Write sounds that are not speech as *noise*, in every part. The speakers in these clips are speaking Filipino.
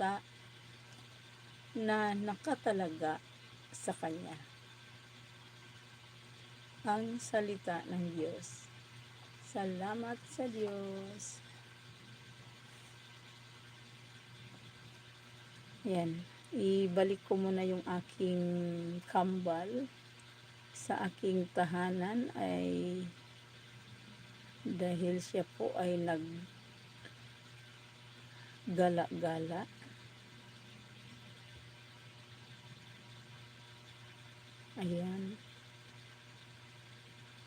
bansa na nakatalaga sa Kanya. Ang salita ng Diyos. Salamat sa Diyos. Yan. Ibalik ko muna yung aking kambal sa aking tahanan ay dahil siya po ay nag gala-gala. Ayan.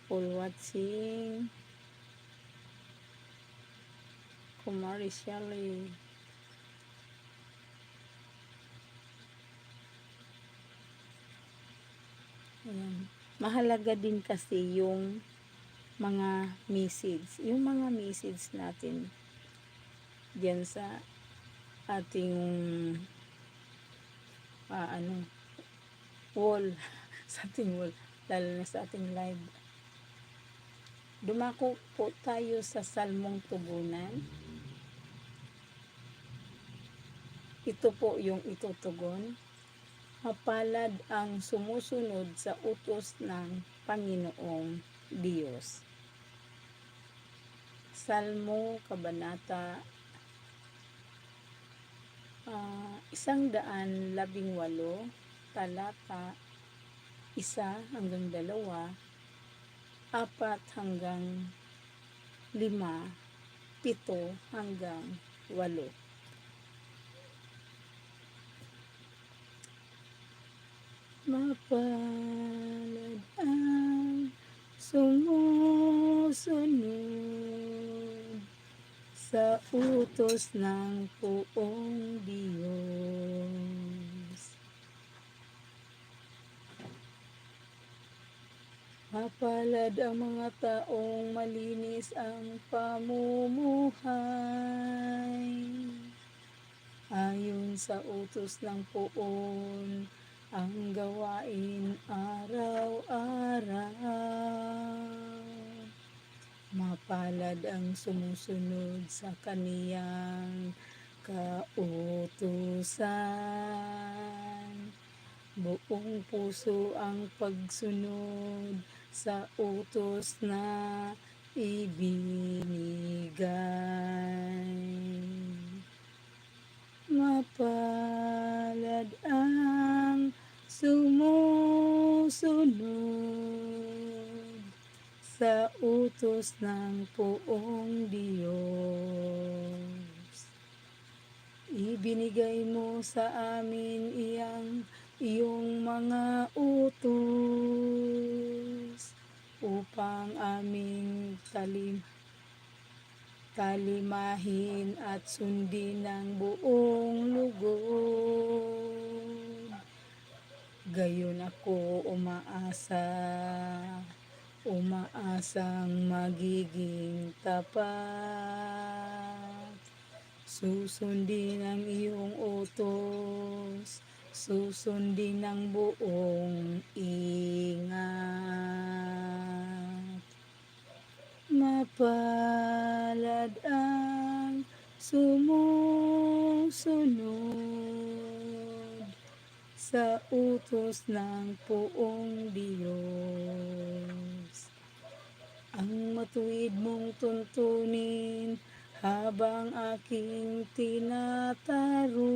Full watching. Shelley. Ayan. Mahalaga din kasi yung mga message. Yung mga message natin diyan sa ating ah, ano wall *laughs* sa ating wall lalo na sa ating live dumako po tayo sa salmong tugunan. Ito po yung itutugon. Mapalad ang sumusunod sa utos ng Panginoong Diyos. Salmo Kabanata ah, isang daan labing walo talata isa hanggang dalawa. Apat hanggang lima. Pito hanggang walo. Mapalad ang sumusunod sa utos ng poong Diyos. Mapalad ang mga taong malinis ang pamumuhay. Ayon sa utos ng poon, ang gawain araw-araw. Mapalad ang sumusunod sa kaniyang kautusan. Buong puso ang pagsunod sa utos na ibinigay. Mapalad ang sumusunod sa utos ng poong Diyos. Ibinigay mo sa amin iyang iyong mga utos upang aming talim talimahin at sundin ng buong lugod. Gayon ako umaasa, umaasang magiging tapat. Susundin ang iyong utos, susundin ng buong ingat. Mapalad ang sumusunod sa utos ng poong Diyos. Ang matuwid mong tuntunin habang aking tinataro.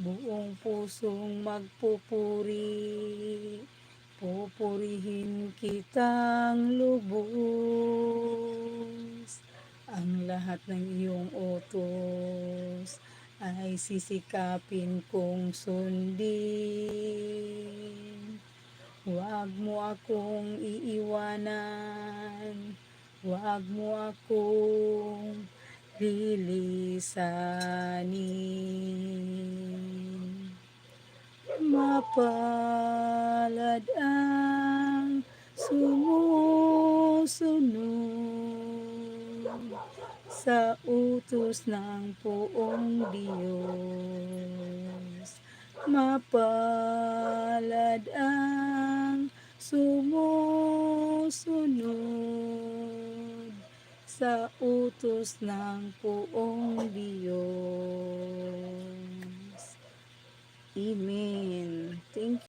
Buong pusong magpupuri, pupurihin kitang lubos. Ang lahat ng iyong utos ay sisikapin kong sundin. Huwag mo akong iiwanan, huwag mo akong lilisanin. Mapalad sumusunod sa utos ng poong Diyos. Mapalad ang sumusunod sa utos ng poong Diyos. Amen. Thank you.